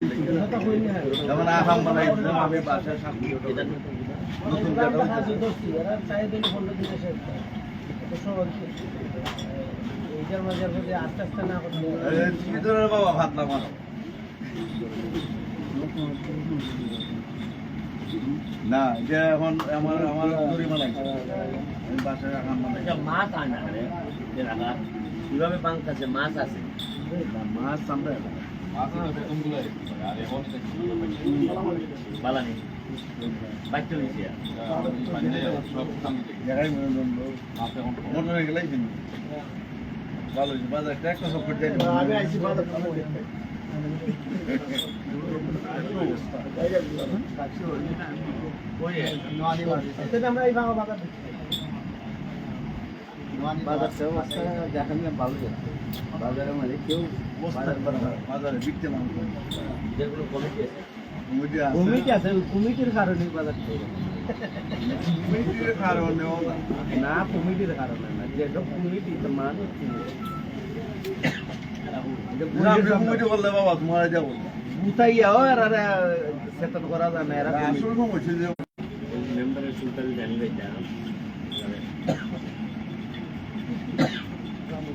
যেমন আহাম বানাই দিলাম আমি বাসায় সামনে নতুন জায়গা না করতে কি ধরনের বাবা ভাত লাগানো না এটা এখন আমার আমার দড়ি বানাইছে বাসায় আহাম বানাই। মাছ আনা রে যে রাখা কীভাবে মাছ আছে। মাছ আমরা বালানি বাইতে হইছে জায়গায় মোটর হয়ে গেলাই কিনবো ভালো হয়েছে বাজার ট্যাক্স সব করতে আমি আইসি বাজার আমরা এই বাংলা বাজার বাজারটা অবস্থা দেখা নিয়ে ভালো যাচ্ছে বাজারের মধ্যে কেউ বাজারে বিকতে মানুষ যেগুলো কমিটি আছে। কমিটি আছে। ওই কমিটির কারণে বাজার না। কমিটির কারণে না। যেটা কমিটি তো মানুষ বললে বাবা তোমার যাব বুতাইয়াও আর চেতন করা যায় না এরা আসল যে মেম্বারের সুলতান জানবে এটা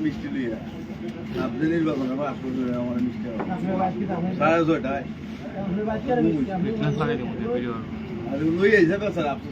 মিষ্টি লইয়া আপনি নির্বাচন আমার মিষ্টি সাড়ে ছয়টায় আর লই আইছে বেচারা আপনি